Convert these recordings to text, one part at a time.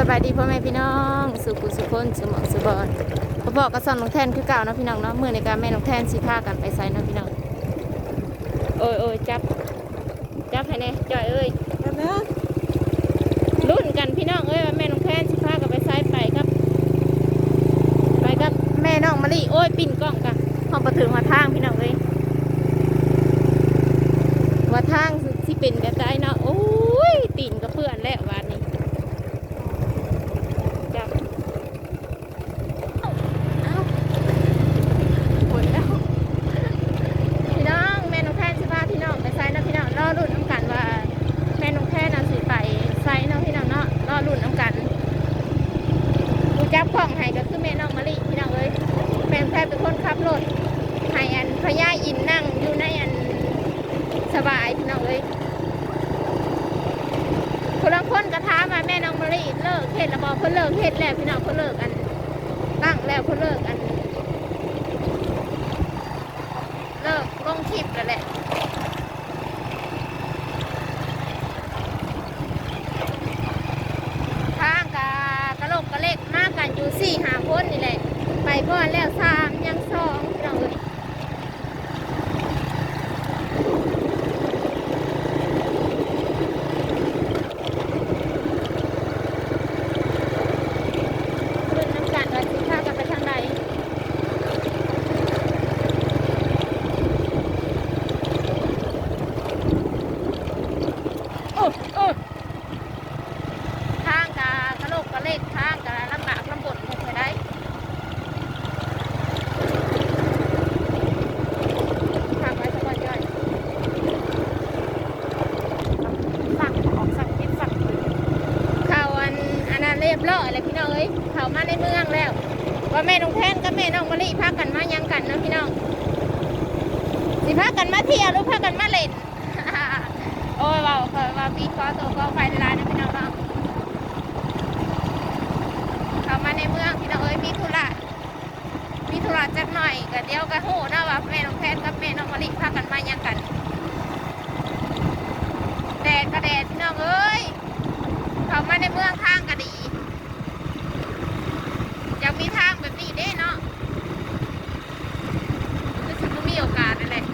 สบายดีพ่อแม่พี่น้อง สุขุสุคนสมองสุบอนพอบอกกับสอนน้องแทนคือเก่าเนาะพี่น้องเนาะมือในการแม่น้องแทนสิพากันไปใส่เนาะพี่น้องโอ้ยโอ้ยจับ จับให้แน่จ่อยเอ้ยกันนะรุ่นกันพี่น้องเอ้ยว่าแม่น้องแทนสิพากันไปใส่ไปครับ ไปกับแม่น้องมะลิโอ้ยปิ่นกล้องกันห้องประถึงมาทางพี่น้องเอ้ยว่าทางที่เป็นกระจายเนาะโอ้ยตีนกับเพื่อนแล้ววันนี้จับ เอาหมดแล้ว พี่น้องแม่น้องแทนสิพาพี่น้องไปไซน์นะพี่น้องรอรุ่นน้ำกันว่า แม่น้องแทนน่ะสิไปไซน์เนาะพี่น้องเนาะรอรุ่นน้ำกันกูจับกล้องให้ก็คือแม่น้องมะลิพี่น้องเอ้ยแม่น้องแทนเป็นคนขับรถให้อันพญาอิ นั่งอยู่ในอันสบายพี่น้องเอ้ยคนละคนกระท้ามาแม่น้องมะลิเลิกเฮ็ดแล้วบอกเพิ่นเลิกเฮ็ดแล้วพี่น้องเพิ่นเลิกอันตั้งแล้วเพิ่นเลิกอัน เลิกลงคลิปแล้วแหละทางกะกะโหลกกะเล็กมากกันอยู่สี่หาคนนี่แหละ ไปก่อนแล้วสามยังสองพี่น้องเอ้ยเรื่องน้ำกันว่าสิพากันไปทางใด โอ้โอ้ทางกะกะโหลกกะเล็กทางกะลำบากลำบนไม่เคยได้ทางไว้สักวันย่อยสั่งออกสั่งพิษสั่งข่าวอันอันนั้นเรียบร้อยเลยพี่น้องเอ้ยข่าวมาในเมืองแล้ว ว่าแม่น้องแทนกับแม่น้องมะลิพากันมายังกันนะพี่น้องสิพากันมาเที่ยวหรือพากันมาเล่นโอ้ยว่าเคยว่าปีคอตัวก็ไฟลายนะพี่น้องเนาะเข้ามาในเมืองพี่น้องเอ้ยมีธุระมีธุระจักหน่อยก็เดี๋ยวก็หูนะว่าแม่น้องแพนกับแม่น้องมะลิพากันมายังกันแดดก็แดดพี่น้องเอ้ยเข้ามาในเมืองทางก็ดี อยากมีทาง แบบนี้เด้เนาะคือสิบ่มีโอกาสนั่นแหละ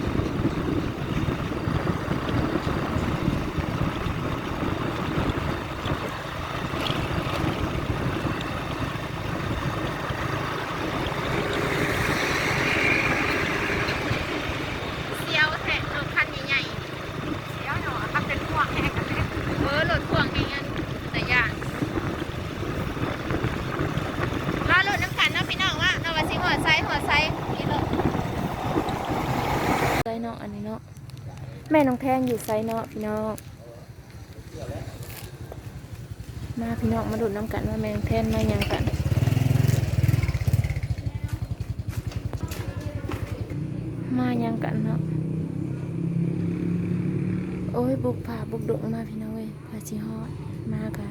เสียวแทะรถคันใหญ่ๆเสียวเนาะถ้าเป็นพ่วงแหกกันเลยเออรถพ่วงนี่งั้นแต่ยากรอรถน้ำกันเนาะพี่น้องว่าเราว่าสิหัวไซหัวไซนี่รถไซเนาะอันนี้เนาะแม่น้องแทนอยู่ไซเนาะพี่น้องมาพี่น้องมาดูดน้ำกันว่าแม่น้องแทนมายังกันมายังกันเนาะโอ้ยบุกผ่าบุกดงมาพี่น้องเอ้ยพาชิฮอดมากะ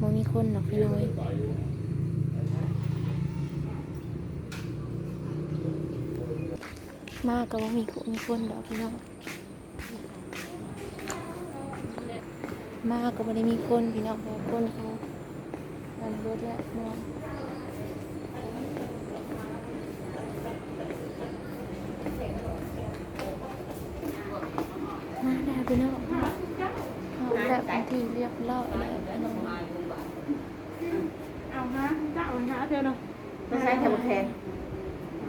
บ่มีคนหรอกพี่น้องเอ้ยมากะบ่มีคนมีคนดอกพี่น้อง มากก็บ่ได้มีคนพี่น้องเพราคนเขาอันรถแล้วเนาะมาแล้วพี่น้องเอาแบบบางทีเรียบร้อยแล้วพี่น้องเอาฮะเจ้าหาเธอเนาะไม่ใช่แถวแทน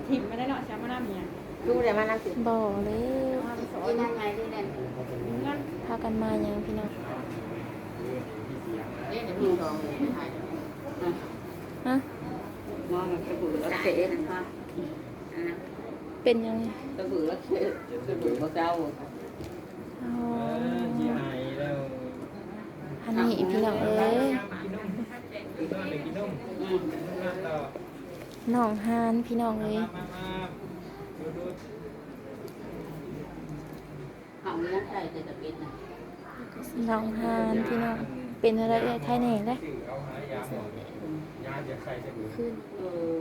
ทิมไม่ได้เนาะช้มาหน้าเมียดูแต่มานั่งติดบ่เลยที่นั่นไงที่นั่นงั้นพากันมาอยังพี่น้อง เอ๊ะเดี๋ยวพี่ลองถ่ายฮะมองกระบือรถเข็นนะคะเป็นยังไงกระบือรถเข็นกระบือรถเจ้าอ๋อที่ไอแล้วอันนี้พี่น้องเอ้ยกินนมกินนมอืมมาต่อน้องฮานพี่น้องเอ้ยมามามาดูดูเขาเลี้ยงใส่แต่ตะเกียบนะน้องฮานพี่น้อง เป็นอะไรเอ้ยไทยแหน่เลยสื่อเอาหายาหมดยาจะใส่จะบือขึ้นเออ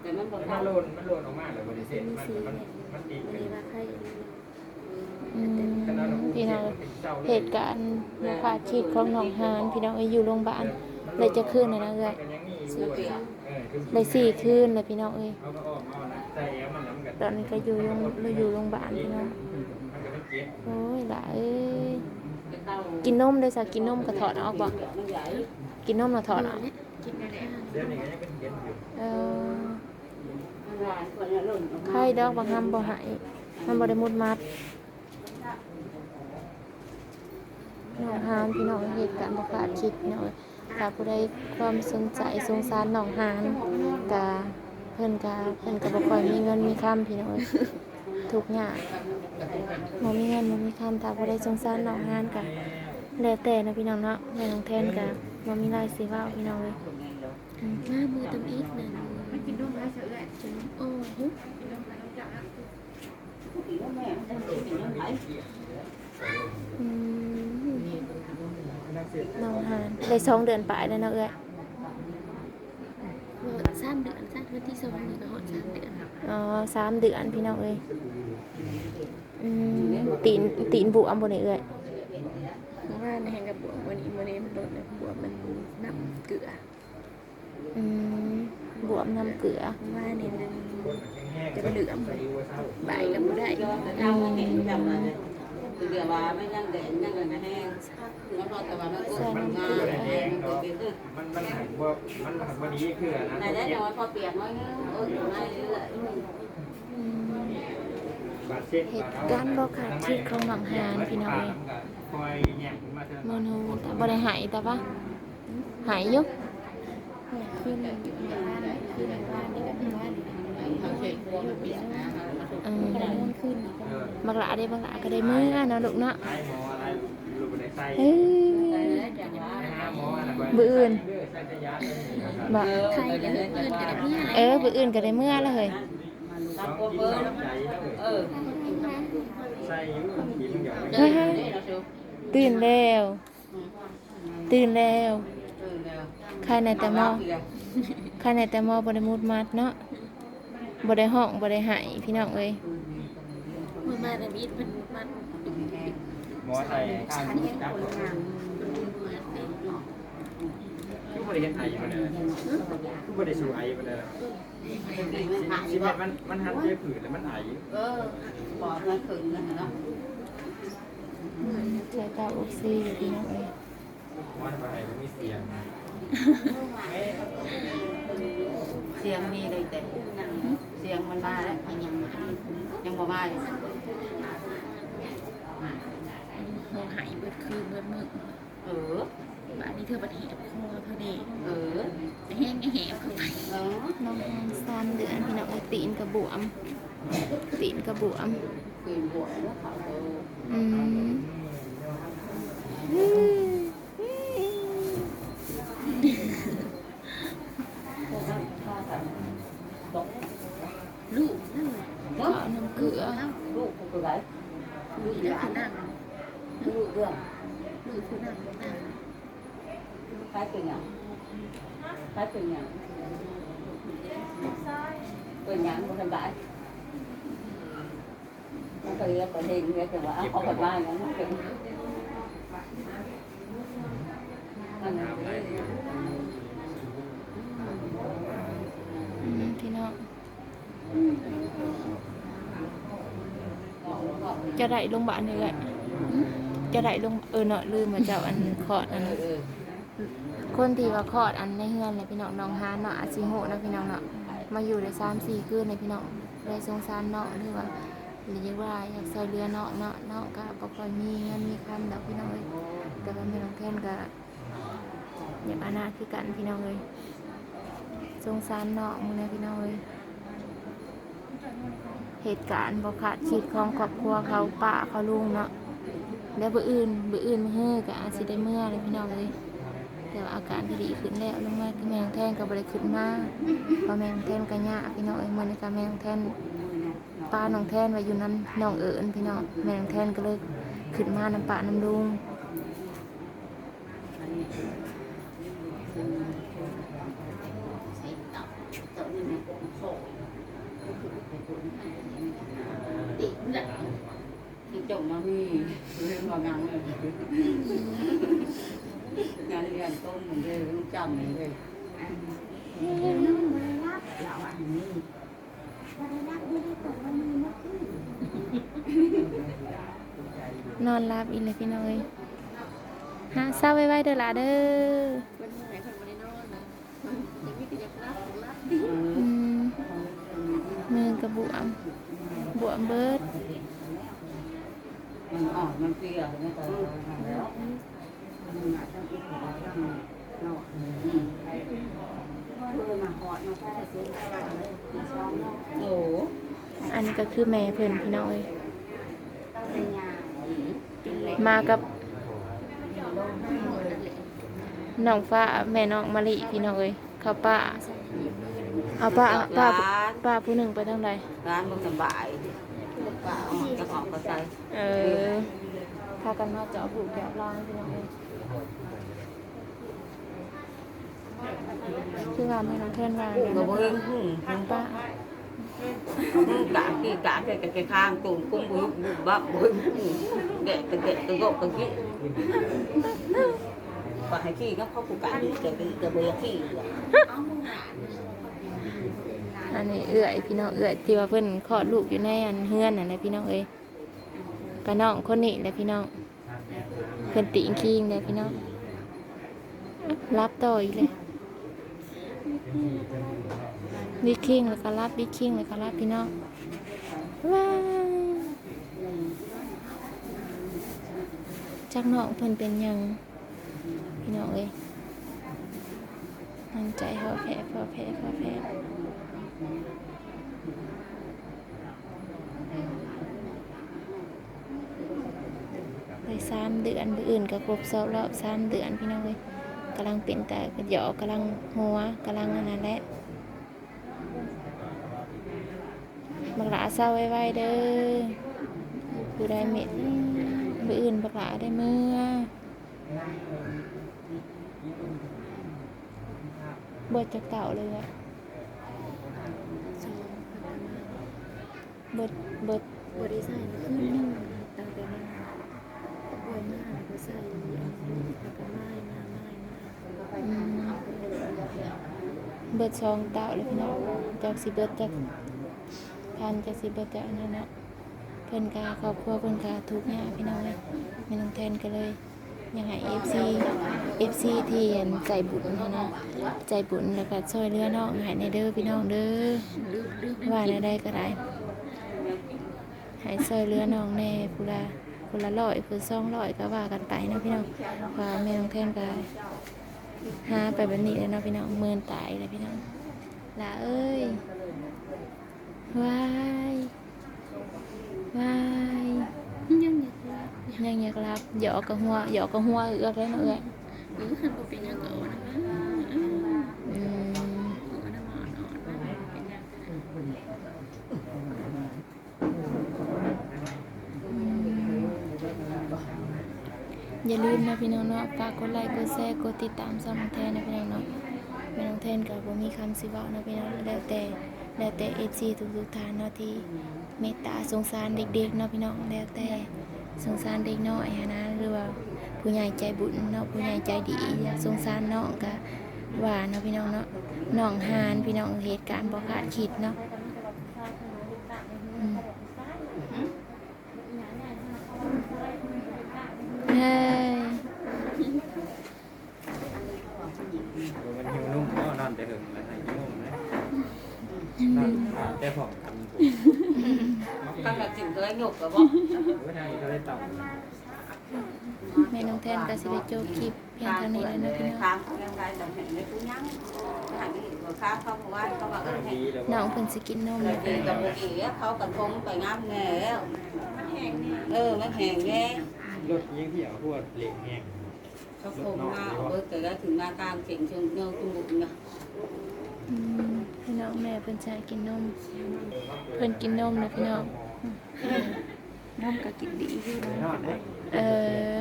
แต่มันบอกมันโลนมันโลนออกมาเลยบริเสธมันมันมันดีขึ้นอืมพี่น้องเหตุการณ์มาขาชีดของหนองฮานพี่น้องเอ้ยอยู่โรงพยาบาลเลยจะคืนเลยนะเอ้ยเลยสี่คืนเลยพี่น้องเอ้ยเอาก็ออกเอาลตอนนี้ก็อยู่โรงเราอยู่โรงพยาบาลพี่น้องโอ้ยหลาย กินนมด้วยซะกินนมก็ถอดออกบ่กินนมเราถอดออกเดี๋ยวนี้ก็ยังเป็นบ่อไข่ดอกบางคำบ่หายมันบ่ได้มุดมัดน้องหานพี่น้องเหตุการณ์บ่คาดคิดพี่น้อยถ้าผู้ใดความสนใจสงสารน้องหานกะเพิ่นกะเพิ่นก็บ่ค่อยมีเงินมีคำพี่น้องทุกอย่าง บ่มีเงินบ่มีคำถ้าผู้ใดสงสารน้องหานกะแล้วแต่นะพี่น้องเนาะแม่น้องแทนกะบ่มีรายสิเว้าพี่น้องเอ้ยอืมมามือตำอีกนั่นมันกินนมแล้วเฉยเลยโอ้โหกินนมแล้วจับ thì nó mẹ nó thì nó phải อืมนักเสียน้องหานได้สองเดือนปลายแล้วเนาะเอ้ยสามเดือนสามวันที่สองนี่ก็หอดสามเดือนอ๋อสามเดือนพี่น้องเอ้ยอืม ตีนตีนบุอัมบนเอ้ยเพราะว่าในแห่งกับบวบวันนี้วันนี้มันโดนเลยบวบมันน้ำเกลืออืมบวมน้ำเกลือเพราะว่านี่มันแห้งจะไปเหลือมเลยใบก็ไม่ได้ cho nó đau cái cái chồng là từ giờ bà mới nhân để nhân là nó hen nó lo tao bà nó cũng มัน ngon คืออะไรแห้ง hen เนาะ từ từ มันมันหักว่ามันหักวันนี้คือนะ này đấy rồi kho tiệc nói ôi nay lại อืมบาด เจ็บเหตุการณ์บ่ขาดคิดของน้องหานพี่น้องเอ้ยคอยแยกมโมโนแต่บ่ได้หายแต่ว่าหายยู่ขึ้นอยู่ในบ้านขึ้นบานนี่ก็เป็นบ้าน thằng chị của nó bị เออก็ได้เงินขึ้นบักหลาได้บักหลาก็ได้เมื้อนาะลูกเนาะเอ้ย đấy chẳng ไอ้ quá ห้าหมออะไรบื้ออื่นบ่เอเอบื้ออื่นก็ได้เมื้อแล้วเฮ้ย ต้อง cô กิน bơ ต้องใจแล้วเออ ừ ใส่ยุ่งกินมันหยอกเฮ้ยเฮ้ย đấy là sao ตื่นแล้ว ตื่นแล้ว ừ nè ใครในแต่หมอข้าในแต่หมอบริมุดมัดเนาะบริห้องบริหายพี่น้องเอ้ยมือมาแต่มีดมันมันหมอใส่ข้างจับ คือบริเห็นไอมันเลยคือบริสูไอมันเลยชีวิตมันมันหันเจ็บผืดแล้วมันไอ ừ bỏ ra khử nữa nó ใช้เตาอบซีอยู่พี่น้องเอ้ยมันไปมันมีเสียงเสียงมีเลยแต่เสียงมันมาแล้วยังยังบ่มาเลย หัวหายเบิดคืนเบิดมือ เออ บ้า นนี้เธอบัดเหบคอเธอเด็เออแห้งแหบเข้าไปเออน้องแอนสามเดือนพี่น้องเอ้ยตีนกระบวมตีนกระบวมคืนบวชแล้วเขาเอออืมลูกนั่นข้าวน้ำเกลือลูกกูไหนลูกนั่นคือนั่งลูกเรื่องลูกคือนั่งนั่ง ใครเป็นยังใครเป็นยังเป็นยังบ่สบายมันก็เรียกประเด็นเรีย คนที่ว่าคลอดอันในเฮือนเลยพี่น้องน้องฮานเนาะอาจสิโหนะพี่น้องเนาะมาอยู่ได้สามสี่คืนเลยพี่น้องได้สงสารเนาะหรือว่าหรือว่าอยากใส่เรือเนาะเนาะเนาะก็บ่ค่อยมีเงินมีคำดอกพี่น้องเอ้ยแต่ว่าแม่น้องแทนก็อยากอานาคือกันพี่น้องเอ้ยสงสารเนาะมื้อนี้พี่น้องเอ้ยเหตุการณ์บ่คาดคิดของครอบครัวเขาป้าเขาลุงเนาะแล้วบ่อื่นบ่อื่นมื้อฮื้อก็อาจสิได้เมื่อเลยพี่น้องเอ้ย แต่ว่าอาการที่ดีขึ้นแล้วลงมาคือแมงแท่งก็บริขึ้นมาเพราะแมงแท่งก็ยากพี่น้องเอ้ยมันก็แมงแท่นป้าน้องแท่นไว้อยู่นั้นน้องเอิญพี่น้องแมงแท่นก็เลยขึ้นมาน้ำปะน้ำลุงที่จบมาพี่เรื่องบางงานเลย งานเรียรียนต้มผมเลยต้องจำเลยนอนรับอีกเลยพี่น้อยหาเศร้าไว้ๆเด้อล่ะเด้อคนเมื่อยคนบ่ได้นอนนะเดี๋ยวมีก็อยากรับอยากรับอืมมือกระบวมบวมเบิดมันอ่อนมันเปรี้ยวเนี่ยแต่แล้วมันหนักทั้ง อีกหัวทั้งนอกเพื่อมาหอดมาแค่ซื้อโอ้อันนี้ก็คือแม่เพิ่นพี่น้อย มากับน้องฟ้าแม่น้องมะลิพี่น้อยเขาป้าเอาป้าป้าป้าผู้หนึ่งไปทางใดร้านมันสบายป้าออกจะออกก็ใส่เออพากันมาเจาะผูกแกะรองพี่น้องเอ้ย คือว่าแม่น้องเทินว่าก็เนี่ยบ่เห็นหุ่นป้ากะกี่กะ cái cái cái khang tụng cũng bự bự bắp bự để cái cái cái gốc cái kia và hay khi nó không có cả cái cái cái bề khi อันนี้เอื้อยพี่น้องเอื้อยที่ว่าเพิ่นคลอดลูกอยู่ในอันเฮือนน่ะนะพี่น้องเอ้ยกะน้องคนนี้แหละพี่น้อง เพิ่นติงคิงเลยพี่น้องรับต่ออีกเลยบิ๊กคิงแล้วก็รับบิ๊กคิงแล้วก็รับพี่น้องว้าจักน้องเพิ่นเป็นยังพี่น้องเอ้ยมันใจพอแพ้พอแพ้พอแพ้ ไป สามเดือนบื้ออื่นก็ครบสอบรอบสามเดือนพี่น้องเลยกำลังเป็นแต่กระหยอกกำลังหัวกำลังอันนั้นแหละบักหลาเศร้าไว้ๆเด้อผู้ใดเม็ดบื้ออื่นบักหลาได้เมื่อเบิดจากเต่าเลยอะเบิดเบิดบ่ได้ใส่ขึ้นนึงตั้งแต่นั้นป่วย มาก็ใส่อันนี้แล้วก็ไม้มาไม้มาอืมเบิดซองเต่าเลยพี่น้องจากสิเบิดจากพันจากสิเบิดจากอันนั้นเนาะเพิ่นกาครอบครัวเพิ่นกาทุกข์ยากพี่น้องเลยไม่ต้องแทนกันเลยยังให้ FC FC ที่อันใจบุญนะนะใจบุญแล้วก็ช่วยเหลือน้องให้ในเด้อพี่น้องเด้อว่าในใดก็ได้ให้ช่วยเหลือน้องแน่ผู้ละผู้ละร้อยผู้สองร้อยก็ว่ากันไปนะพี่น้องว่าแม่น้องแทนก็หาไปแบบนี้เลยนะพี่น้องเมินตายเลยพี่น้องลาเอ้ยวายวายยังอยากรับยังอยากรับหยอกกับหัวหยอกกับหัวเอือกเลยนะเอ้ยหรือหันบ่เป็นยังก็เอานะมาอืม อืม เอานะมาอ่อนๆมาเป็นหยัง อย่าลืมนะพี่น้องเนาะฝากกดไลค์กดแชร์กดติดตามช่องน้องแทนนะพี่น้องเนาะแม่น้องแทนกับบ่มีคำสิเว้านะพี่น้องแล้วแต่แล้วแต่เอซีทุกๆท่านเนาะที่เมตตาสงสารเด็กๆเนาะพี่น้องแล้วแต่สงสารเด็กน้อยนะหรือว่าผู้ใหญ่ใจบุญเนาะผู้ใหญ่ใจดีสงสารน้องก็ว่าเนาะพี่น้องเนาะน้องหานพี่น้องเหตุการณ์บ่คาดคิดเนาะอืมเฮ้ย มันหิวนุ่มก็นอนแต่หึงแล้วให้นุ่มนะน อนแต่ผมทำผม các là chịu tới nhục rồi ก็ทางนี้ก็เลยต่ำแม่น้องแทนก็สิได้จบคลิปเพียงเท่านี้แล้วเนาะพี่น้อง khám em gái là hẹn lấy cú nhắn hẳn đi vừa khám không có ai không bảo ơn ดี hẹn แล้วน้อว่างเพิ่นสิกินนม là gì cầm một gì á không cần không phải ngắm nghề á ừ nó hèn nghe รถยิ่งเหี่ยวพวดเหล็กแห้ง không không nga với cái cái thằng nga cam chỉnh chung nhau chung bụng nha อืม พี่น้องแม่เพิ่นจะให้กินนม เพิ่นกินนมนะพี่น้องน้ำก็กินดีอยู่นอนได้เอ่อ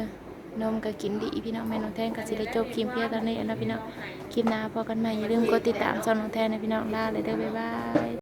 นมก็กินดีพี่น้องแม่น้องแทนก็สิได้จบคลิปเพียงเท่านี้แล้วเนาะพี่น้องคลิปหน้าพอกันใหม่อย่าลืมกดติดตามช่องน้องแทนนะพี่น้องลาเลยเด้อบ๊ายบาย